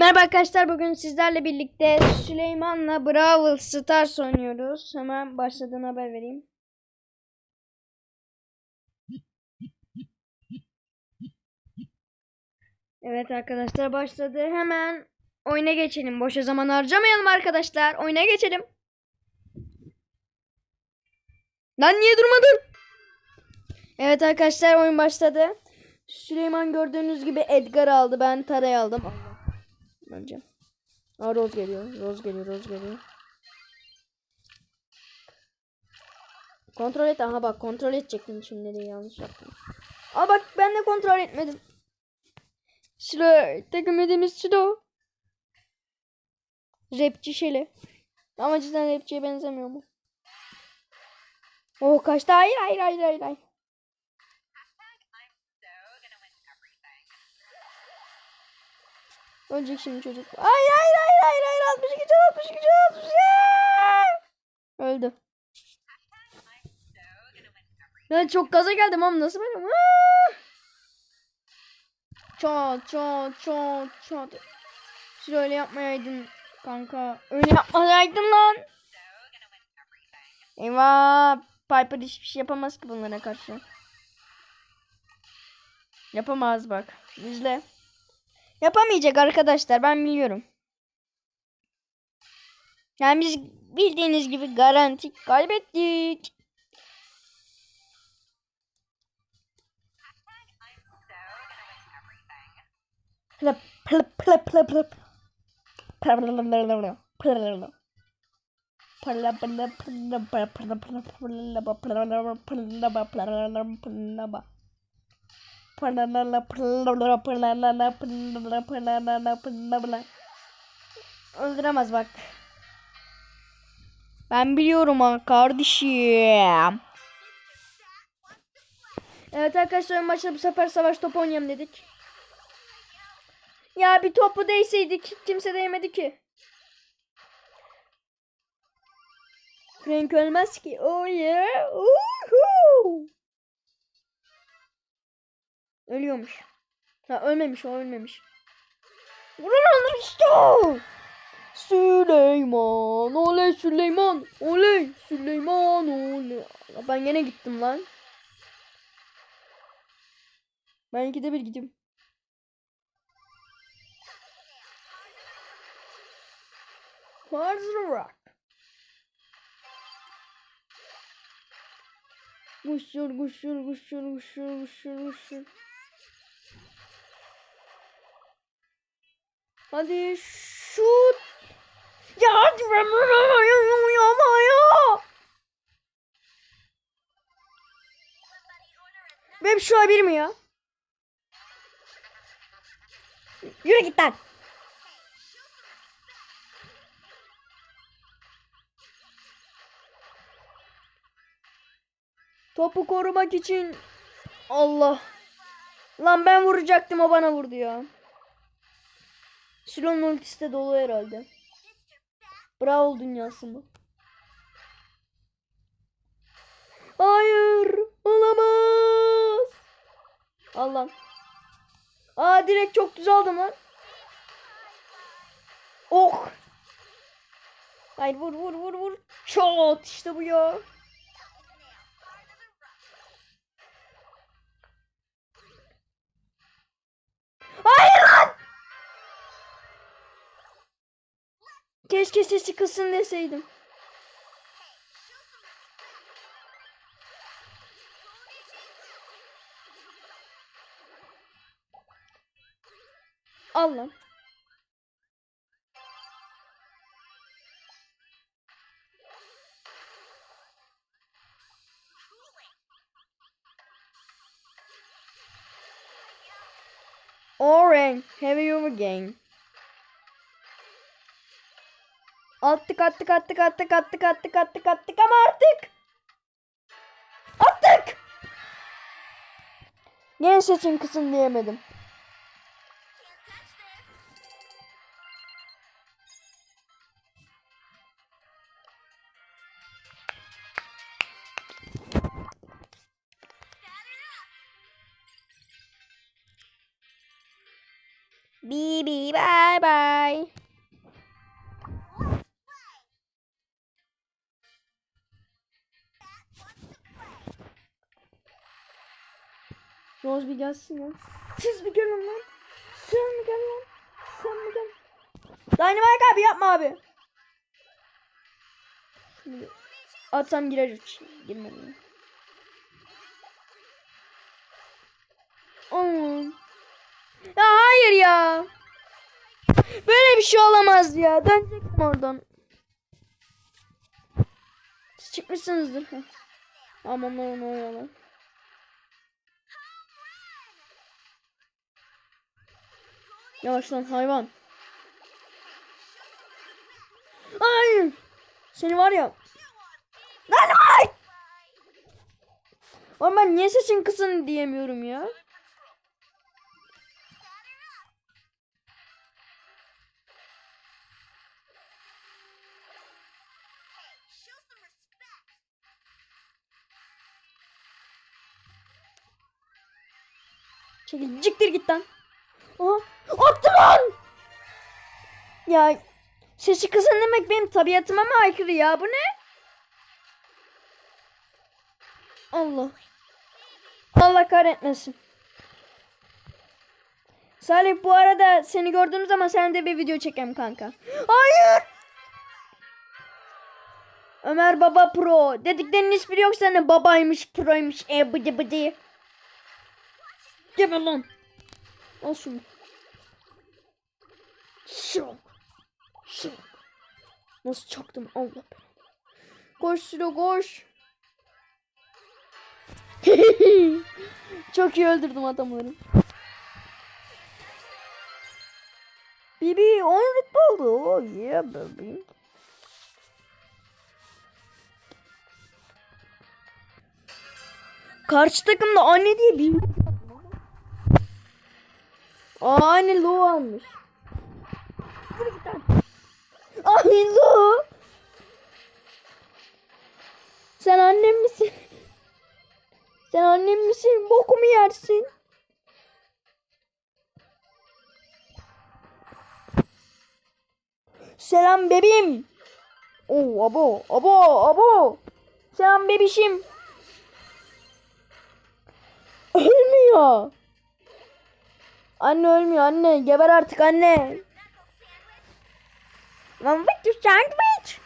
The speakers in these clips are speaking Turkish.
Merhaba arkadaşlar bugün sizlerle birlikte Süleyman'la Brawl Stars oynuyoruz. Hemen başladığını haber vereyim. Evet arkadaşlar başladı. Hemen oyuna geçelim. Boşa zaman harcamayalım arkadaşlar. Oyuna geçelim. Lan niye durmadın? Evet arkadaşlar oyun başladı. Süleyman gördüğünüz gibi Edgar aldı. Ben Taray aldım. Bence. Aa Rose geliyor. Rose geliyor. Rose geliyor. Kontrol et. Aha bak kontrol edecektim şimdi de yanlış yaptım. Aa bak ben de kontrol etmedim. Silo. Takımedimiz Silo. Rapçi Şeli. Ama cidden rapçiye benzemiyor mu? Oh kaçtı. Hayır hayır hayır hayır. hayır. Ölecek şimdi çocuk. Hayır hayır hayır hayır hayır 62 can 62 can 62 Öldü. Ben çok gaza geldim ama nasıl benim? Çat çat çat çat. Şöyle öyle yapmayaydın kanka. Öyle yapmayaydın lan. Eyvah. Piper hiçbir şey yapamaz ki bunlara karşı. Yapamaz bak. İzle. Yapamayacak arkadaşlar ben biliyorum. Yani biz bildiğiniz gibi garanti kaybettik. Plap plap plap plap plap. Plap plap plap plap Öldüremez bak. Ben biliyorum ha kardeşim. Evet arkadaşlar maçta bu sefer savaş topu oynayalım dedik. Ya bir topu değseydik kimse değmedi ki. Frank ölmez ki. Oh yeah. Uhu. Ölüyormuş. Ha ölmemiş o ölmemiş. Vurun işte. Süleyman. Oley Süleyman. Oley Süleyman. Oley. Ben yine gittim lan. Ben ikide bir. Where's the rock? Guşur guşur guşur guşur guşur guşur. Hadi şut. Ya hadi ben bunu ya. Benim şu bir mi ya? Yürü git lan. Topu korumak için Allah. Lan ben vuracaktım o bana vurdu ya. Silon'un ultisi de dolu herhalde. Bravo dünyası mı? Hayır. Olamaz. Allah. Aa direkt çok düz aldım lan. Oh. Hayır vur vur vur vur. Çat işte bu ya. Keşke sesi kısın deseydim. Al lan. Orange, have you again? Attık attık attık attık attık attık attık attık ama artık. Attık. Yine sesin kısın diyemedim. Bibi bye bye. Rose bir gelsin ya. Siz bir gelin lan. Sen mi gel lan? Sen mi gel? Dynamite abi yapma abi. Şimdi atsam girer üç. Girmedi. Aman. Ya hayır ya. Böyle bir şey olamaz ya. Dönecektim oradan. Siz çıkmışsınızdır. Aman onu oyalar. Yavaş lan hayvan. Hayır. Seni var ya. Lan ay. Oğlum ben niye sesin kısın diyemiyorum ya. Çekil ciktir git lan. Attı lan. Ya sesi kısın demek benim tabiatıma mı aykırı ya bu ne? Allah. Allah kahretmesin. Salih bu arada seni gördüğüm zaman sen de bir video çekeyim kanka. Hayır. Ömer Baba Pro. Dediklerinin hiçbiri yok sana babaymış proymuş. E bıdı bıdı. Geber lan. Al şunu. Şok. Şok. Nasıl çaktım Allah belanı. Koş Silo koş. Çok iyi öldürdüm adamları. Bibi 10 rütbe oldu. Oh yeah baby. Karşı takımda anne diye bir anne Lu almış. Yürü git lan. Ay Lu. Sen annem misin? Sen annem misin? Bokumu yersin. Selam bebeğim. Oo abo abo abo. Selam bebişim. Ölmüyor. Anne ölmüyor anne. Geber artık anne. Lan with your sandwich.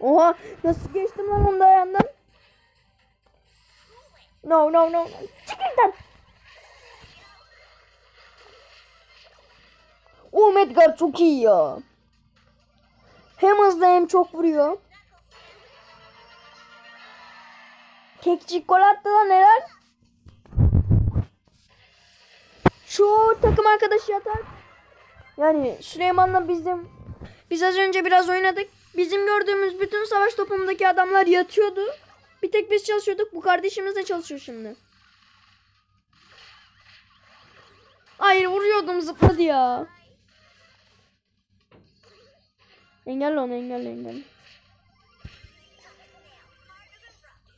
Oha nasıl geçtim lan onun ayağından? No no no. Çık buradan. Oğlum Edgar çok iyi ya. Hem hızlı hem çok vuruyor. Kekçik gol attı neler? Şu takım arkadaşı yatar. Yani Süleyman'la bizim biz az önce biraz oynadık. Bizim gördüğümüz bütün savaş topumundaki adamlar yatıyordu. Bir tek biz çalışıyorduk. Bu kardeşimiz de çalışıyor şimdi. Hayır vuruyordum zıpladı ya. Engelle onu engelle engelle.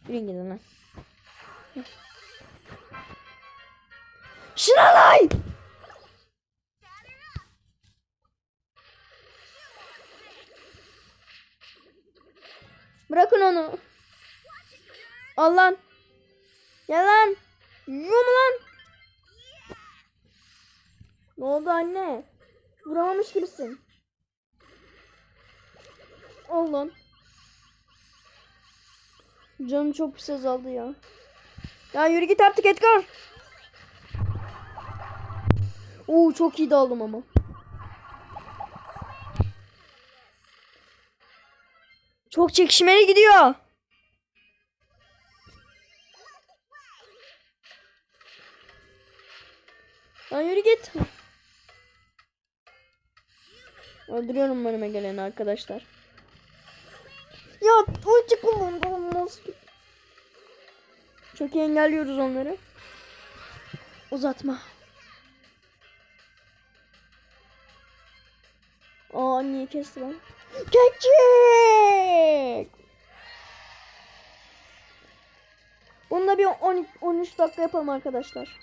Yürüyün gidin lan. Şıralay! Bırakın onu. Al lan. Gel lan. Mu lan? Ne oldu anne? Vuramamış gibisin. Al lan. Canım çok pis azaldı ya. Ya yürü git artık Edgar. Oo çok iyi daldım ama. Çok çekişmeli gidiyor. Lan yürü git. Öldürüyorum önüme geleni arkadaşlar. Ya ulti kullandı olmaz. Çok iyi engelliyoruz onları. Uzatma. Aa niye kesti lan? Gerçek. Bununla bir 10, 13 dakika yapalım arkadaşlar.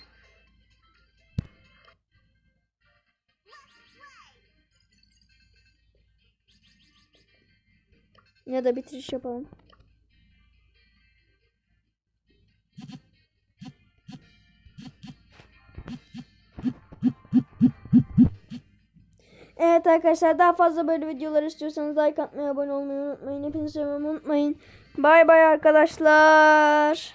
Ya da bitiriş yapalım. Evet arkadaşlar daha fazla böyle videolar istiyorsanız like atmayı, abone olmayı unutmayın. Hepinizi unutmayın. Bay bay arkadaşlar.